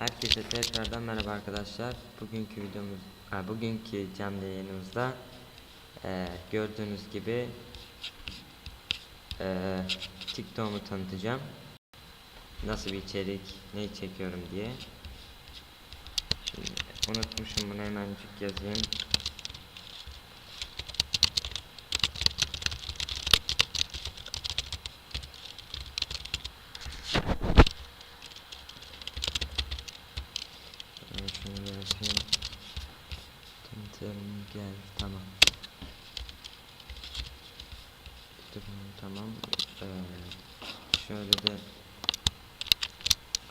Herkese tekrardan merhaba arkadaşlar. Bugünkü videomuz, ha, bugünkü canlı yayınımızda eee, gördüğünüz gibi eee TikTok'umu tanıtacağım. Nasıl bir içerik, ne çekiyorum diye. Şimdi unutmuşum bunu hemencik yazayım. Ben yazayım. Tanıtım gel tamam. Tamam tamam. Ee, şöyle de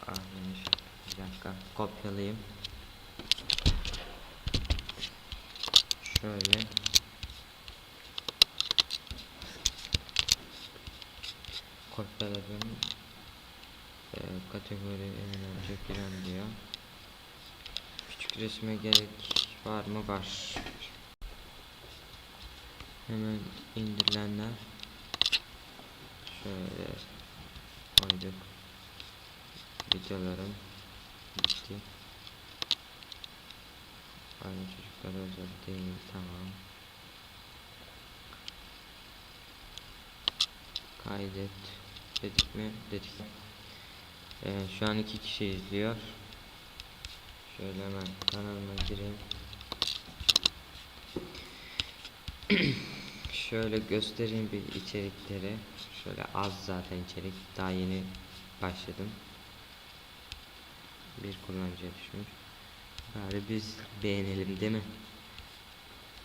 ah yanlış bir dakika kopyalayayım. Şöyle kopyaladım. Ee, kategori en önce giren diyor. Resme gerek var mı? Var. Hemen indirilenler. Şöyle koyduk. Videolarım bitti. Aynı çocuklara özel değil. Tamam. Kaydet. Dedik mi? Dedik. Ee, şu an iki kişi izliyor. Şöyle hemen kanalıma gireyim. Şöyle göstereyim bir içerikleri. Şöyle az zaten içerik. Daha yeni başladım. Bir kullanıcıya düşmüş. Bari biz beğenelim değil mi?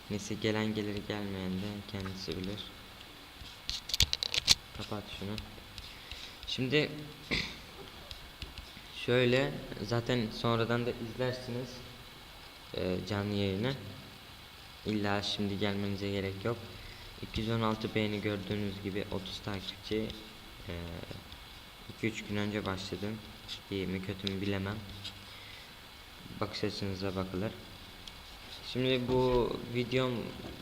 Neyse gelen gelir gelmeyen de kendisi bilir. Kapat şunu. Şimdi Şöyle zaten sonradan da izlersiniz e, canlı yayını. İlla şimdi gelmenize gerek yok. 216 beğeni gördüğünüz gibi 30 takipçi 2-3 gün önce başladım. İyi mi kötü mü bilemem. Bakış açınıza bakılır. Şimdi bu videom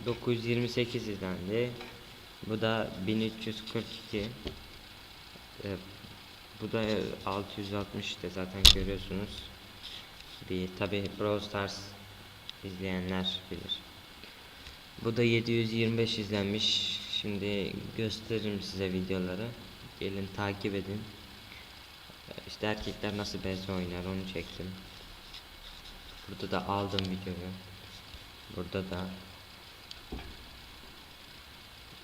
928 izlendi. Bu da 1342. E, bu da 660 işte zaten görüyorsunuz. Bir tabi Brawl Stars izleyenler bilir. Bu da 725 izlenmiş. Şimdi gösteririm size videoları. Gelin takip edin. İşte erkekler nasıl bez oynar onu çektim. Burada da aldım videoyu. Burada da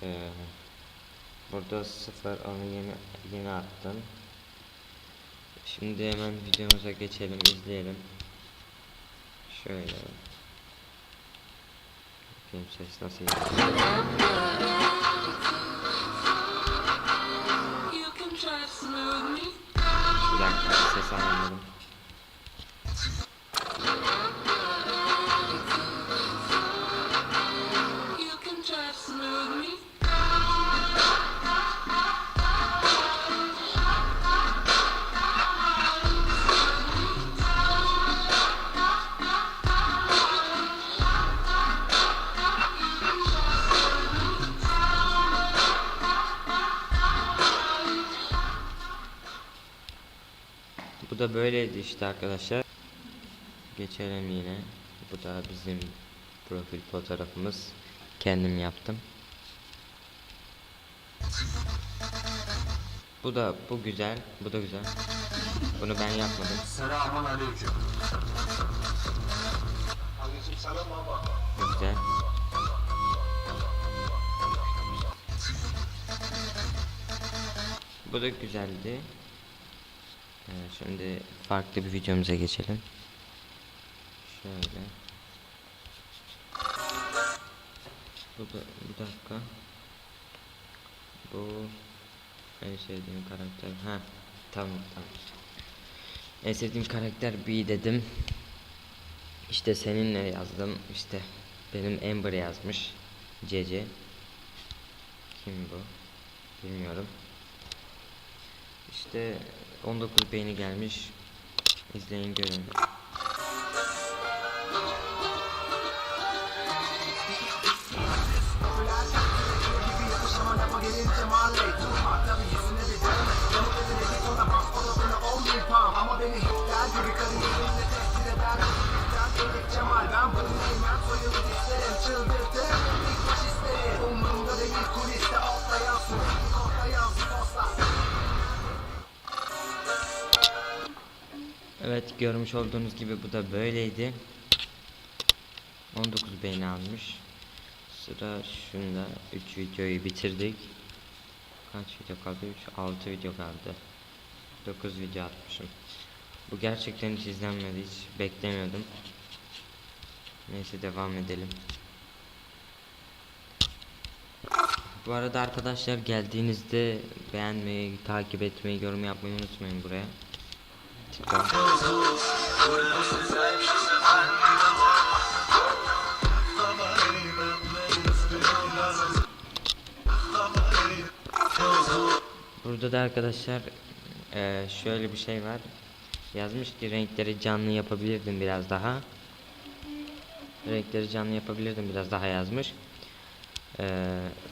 ee, burada sıfır onu yeni yeni attım. Şimdi hemen videomuza geçelim izleyelim. Şöyle. Bakayım ses nasıl geliyor. Bir dakika ses anlamadım. Böyleydi işte arkadaşlar. Geçelim yine. Bu da bizim profil fotoğrafımız. Kendim yaptım. Bu da bu güzel. Bu da güzel. Bunu ben yapmadım. Selamun aleyküm. Güzel. Bu da güzeldi. Şimdi farklı bir videomuza geçelim. Şöyle. Bu da bir dakika. Bu en sevdiğim karakter. Ha, tamam tamam. En sevdiğim karakter B dedim. İşte seninle yazdım. İşte benim Amber yazmış. CC. Kim bu? Bilmiyorum. İşte 19 beğeni gelmiş. İzleyin görün. Evet görmüş olduğunuz gibi bu da böyleydi. 19 beğeni almış. Sıra şunda 3 videoyu bitirdik. Kaç video kaldı? 3 6 video kaldı. 9 video atmışım. Bu gerçekten hiç izlenmedi hiç beklemiyordum. Neyse devam edelim. Bu arada arkadaşlar geldiğinizde beğenmeyi, takip etmeyi, yorum yapmayı unutmayın buraya. Burada da arkadaşlar eee, şöyle bir şey var. Yazmış ki renkleri canlı yapabilirdim biraz daha. Renkleri canlı yapabilirdim biraz daha yazmış. Eee,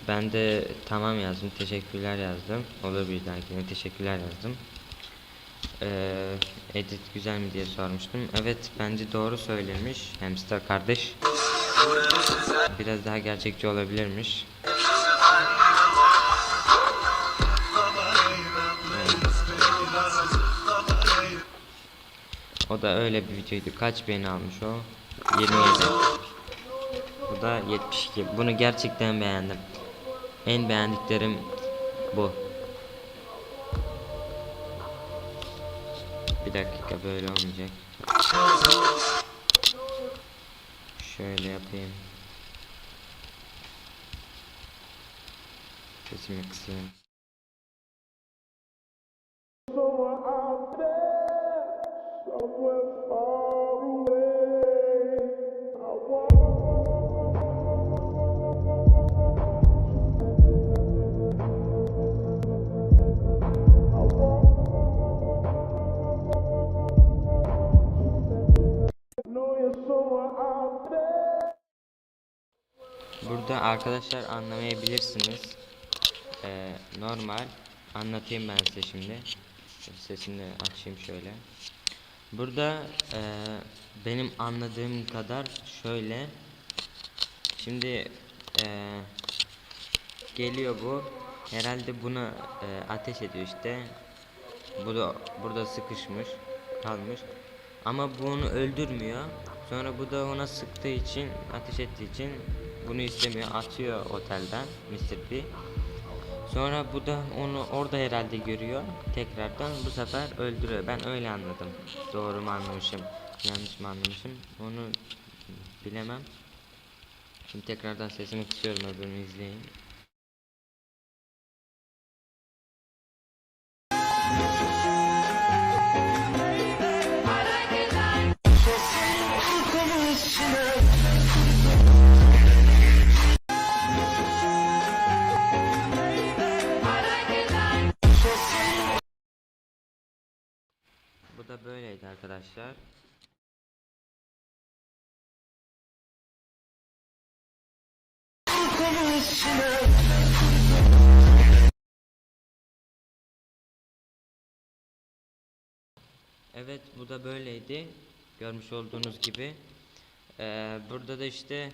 ben de tamam yazdım. Teşekkürler yazdım. Olur bir dahakine teşekkürler yazdım. Eee, edit güzel mi diye sormuştum. Evet bence doğru söylemiş hamster kardeş. Biraz daha gerçekçi olabilirmiş. O da öyle bir videoydu. Kaç beğeni almış o? 27. Bu da 72. Bunu gerçekten beğendim. En beğendiklerim bu. Bir dakika böyle olmayacak. Şöyle yapayım. Sesimi kısayım. Burada arkadaşlar anlamayabilirsiniz. Ee, normal anlatayım ben size şimdi. Sesini açayım şöyle. Burada e, benim anladığım kadar şöyle. Şimdi e, geliyor bu. Herhalde buna e, ateş ediyor işte. Bu da burada sıkışmış, kalmış. Ama bu onu öldürmüyor. Sonra bu da ona sıktığı için, ateş ettiği için bunu istemiyor. Atıyor otelden Mr. P. Sonra bu da onu orada herhalde görüyor. Tekrardan bu sefer öldürüyor. Ben öyle anladım. Doğru mu anlamışım, yanlış mı anlamışım onu bilemem. Şimdi tekrardan sesimi kısıyorum öbürünü izleyin. Arkadaşlar. Evet bu da böyleydi. Görmüş olduğunuz gibi. Ee, burada da işte.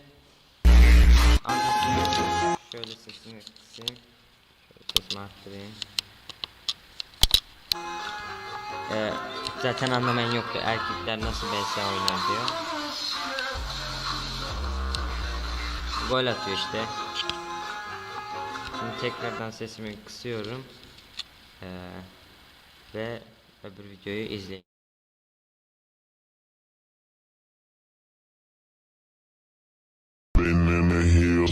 Şöyle sesini kısayım. Şöyle sesimi arttırayım. Ee, zaten anlamayan yoktu. Erkekler nasıl BS oynar diyor. Gol atıyor işte. Şimdi tekrardan sesimi kısıyorum. Ee, ve öbür videoyu izleyin.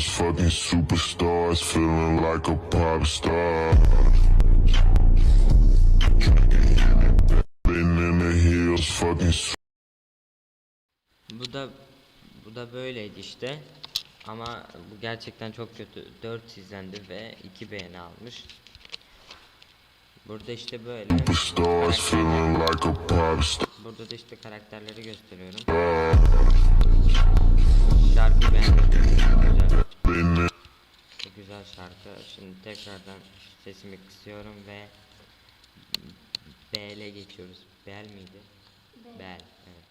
Fucking superstars, feeling like a pop star. Bu da bu da böyleydi işte. Ama bu gerçekten çok kötü. 4 izlendi ve 2 beğeni almış. Burada işte böyle. Burada da işte karakterleri gösteriyorum. Şarkı beğendim. Güzel. Bu güzel şarkı. Şimdi tekrardan sesimi kısıyorum ve BL geçiyoruz. Bel miydi? Bel. Evet.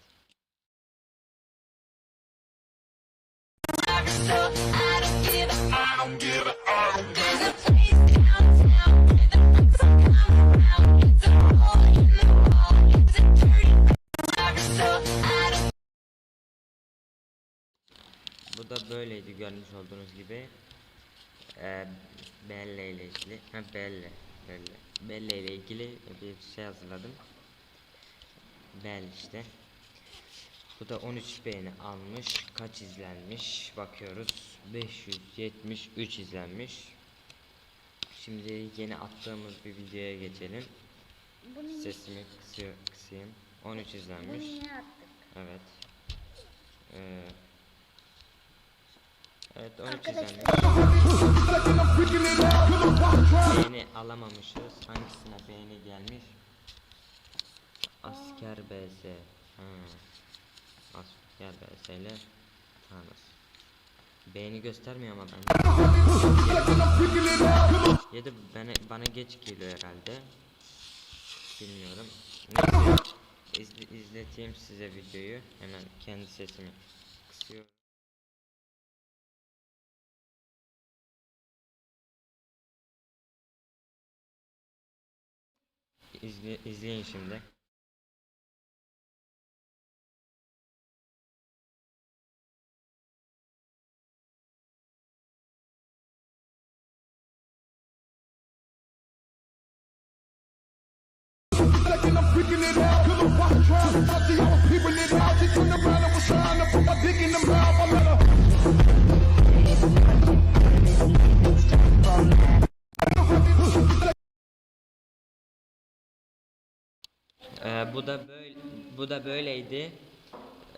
Bu da böyleydi görmüş olduğunuz gibi. Ee, Belle ile ilgili. Ha Belle. Belle. Belle ile ilgili bir şey hazırladım. Belle işte. Bu da 13 beğeni almış. Kaç izlenmiş? Bakıyoruz. 573 izlenmiş. Şimdi yeni attığımız bir videoya geçelim. Bunu, Sesimi kısıyor, kısayım. 13 bunu izlenmiş. attık. Evet. Ee, evet 13 Arkadaşlar- izlenmiş. Beğeni alamamışız. Hangisine beğeni gelmiş? Asker BS. Ha. Asker BS ile Thanos. Beğeni göstermiyor ama ben. Ya da bana, bana geç geliyor herhalde. Bilmiyorum. Neyse. İzle- izleteyim size videoyu. Hemen kendi sesimi kısıyorum. İzle, izleyin şimdi. Ee, bu da böyle bu da böyleydi.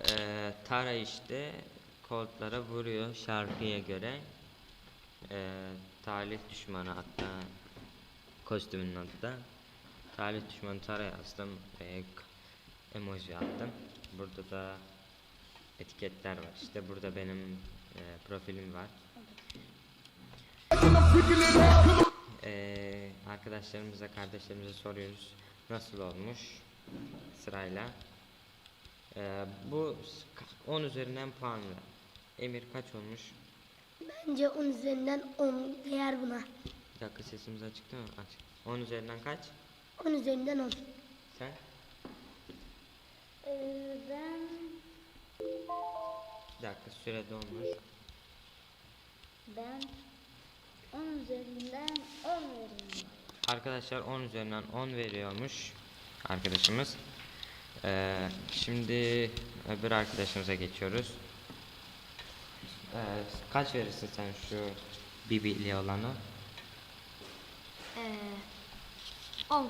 Ee, Tara işte koltlara vuruyor şarkıya göre. Ee, talih düşmanı hatta kostümünün adı da. Talih düşmanı Tara yazdım k- emoji attım. Burada da etiketler var. İşte burada benim e, profilim var. Ee, arkadaşlarımıza, kardeşlerimize soruyoruz. Nasıl olmuş? Sırayla. Ee, bu s- 10 üzerinden puan ver. Emir kaç olmuş? Bence 10 üzerinden 10 değer buna. Bir dakika sesimiz açık değil mi? Açık. 10 üzerinden kaç? 10 üzerinden 10. Sen? Bir dakika süre dolmuş. ben 10 üzerinden 10 veriyorum. Arkadaşlar 10 üzerinden 10 veriyormuş arkadaşımız. Ee, şimdi öbür arkadaşımıza geçiyoruz. Ee, kaç verirsin sen şu Bibi'li olanı? Ee, 10.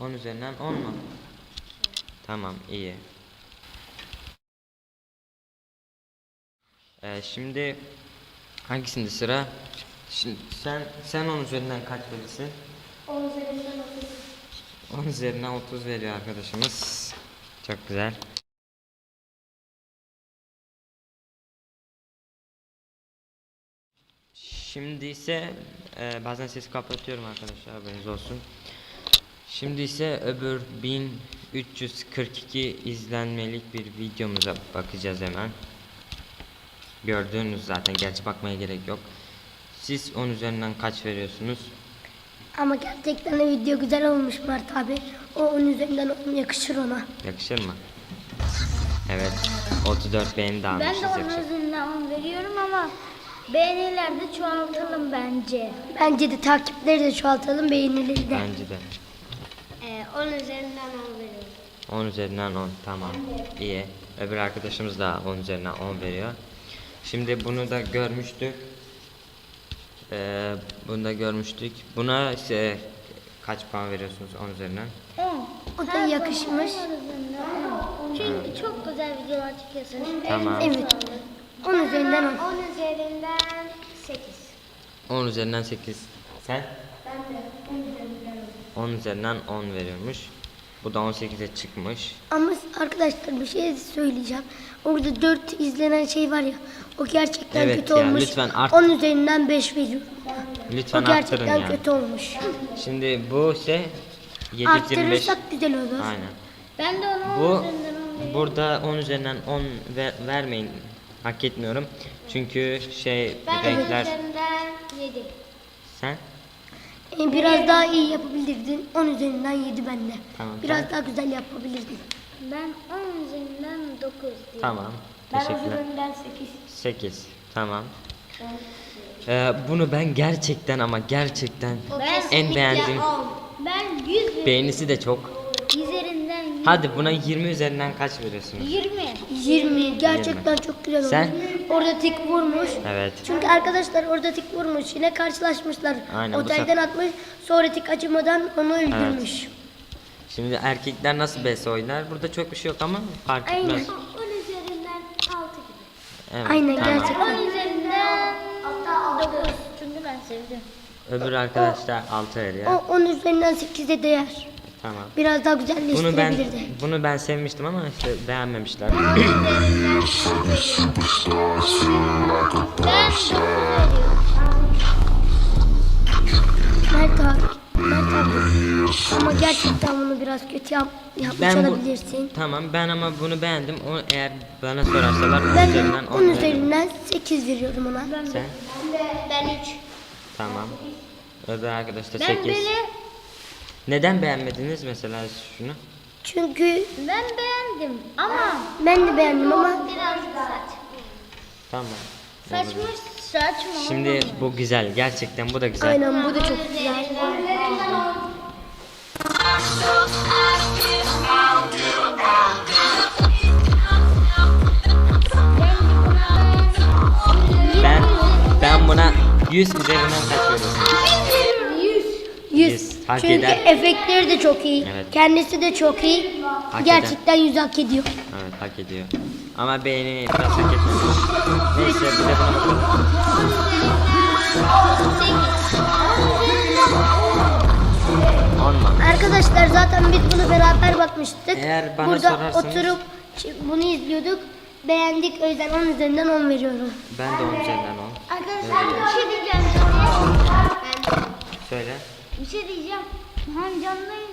10 üzerinden 10 mu? Tamam iyi. Ee, şimdi hangisinde sıra? Şimdi sen sen 10 üzerinden kaç verirsin? 10 üzerinden 30. 10 üzerinden 30 veriyor arkadaşımız. Çok güzel. Şimdi ise e, bazen sesi kapatıyorum arkadaşlar haberiniz olsun. Şimdi ise öbür 1342 izlenmelik bir videomuza bakacağız hemen. Gördüğünüz zaten gerçi bakmaya gerek yok. Siz 10 üzerinden kaç veriyorsunuz? Ama gerçekten de video güzel olmuş Mert abi. O 10 üzerinden 10 yakışır ona. Yakışır mı? Evet. 34 beğeni de Ben almışız de onun yakışır. üzerinden 10 veriyorum ama beğeniler de çoğaltalım bence. Bence de takipleri de çoğaltalım beğenileri de. Bence de. Ee, 10 üzerinden 10 veriyorum. 10 üzerinden 10 tamam. İyi. Öbür arkadaşımız da 10 üzerinden 10 veriyor. Şimdi bunu da görmüştük. Ee, bunu da görmüştük. Buna ise kaç puan veriyorsunuz 10 üzerinden? 10. O da yakışmış. Çünkü çok güzel videolar çekiyorsunuz. Tamam. Evet. 10 üzerinden 10. 10 üzerinden 8. 10 üzerinden 8. Sen? Ben de 10 üzerinden 10 veriyormuş. Bu da 18'e çıkmış. Ama arkadaşlar bir şey söyleyeceğim. Orada 4 izlenen şey var ya. O gerçekten Evet kötü ya, olmuş. lütfen art- 10 üzerinden 5 veriyorum. Lütfen o gerçekten arttırın ya. kötü olmuş. Şimdi bu ise 725. Arttırırsak güzel olur. Aynen. Ben de onu 10 Bu üzerinden 10 veriyorum. burada 10 üzerinden 10 ver, vermeyin. Hak etmiyorum. Çünkü şey Ben 10 renkler üzerinden 7. sen E, biraz daha iyi yapabilirdin. 10 üzerinden 7 bende. Tamam, Biraz daha güzel yapabilirdin. Ben 10 üzerinden 9 diyeyim. Tamam. Ben Teşekkürler. üzerinden 8. 8. Tamam. Ee, bunu ben gerçekten ama gerçekten Ben, en beğendiğim ben 100 ve beğenisi de çok. üzerinden 100. Hadi buna 20 üzerinden kaç veriyorsunuz? 20. 20. Gerçekten çok güzel olmuş. Sen? Orada tik vurmuş. Evet. Çünkü arkadaşlar orada tik vurmuş. Yine karşılaşmışlar. Aynen, bu Otelden atmış. Sonra tik acımadan onu öldürmüş. Şimdi erkekler nasıl BS oynar? Burada çok bir şey yok ama fark Aynen. etmez. 10 üzerinden 6 gibi. Evet, Aynen tamam. gerçekten. 10 üzerinden 9. Çünkü ben sevdim. Öbür arkadaşlar 6 veriyor. O 10 üzerinden 8'e değer. Tamam. Biraz daha Bunu ben güzelleştirebilirdi. bunu ben sevmiştim ama işte beğenmemişler. Ben 9 Ama gerçekten bunu biraz kötü yap, yapmış Ben bu olabilirsin. Tamam ben ama bunu beğendim. O eğer bana sorarsalar on Ben üzerinden 10 10 veririm. üzerinden 8 veriyorum ona. Sen? Ben 3. Tamam. Öbür arkadaş da Ben 8. böyle Neden beğenmediniz mesela şunu? Çünkü ben beğendim ama ben de beğendim ama biraz saç. Tamam. Saçma saçma. Şimdi bu güzel. Gerçekten bu da güzel. aynen bu da çok güzel. Ben ben buna 100 üzerinden kaç veriyorsun? 100. Yüz. Hak Çünkü eder. efektleri de çok iyi. Evet. Kendisi de çok iyi. Hak Gerçekten 100 hak ediyor. Evet hak ediyor. Ama beğeni biraz hak etmemiş. Neyse bir de buna bakalım. Arkadaşlar zaten biz bunu beraber bakmıştık. Eğer bana Burada sorarsanız- oturup bunu izliyorduk. Beğendik o yüzden 10 üzerinden 10 veriyorum. Ben de 10 üzerinden 10. Arkadaşlar bir şey diyeceğim Söyle. bir şey diyeceğim. Hem canlıyız.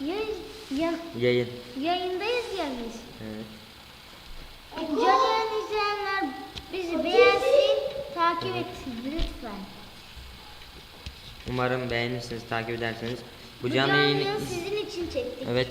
Yayın, yan, Yayın. yayındayız ya biz. Evet. Canlı yayın izleyenler bizi beğensin, takip etsin lütfen. Umarım beğenirsiniz, takip ederseniz. Bu canlı yayını sizin için çektik. Evet,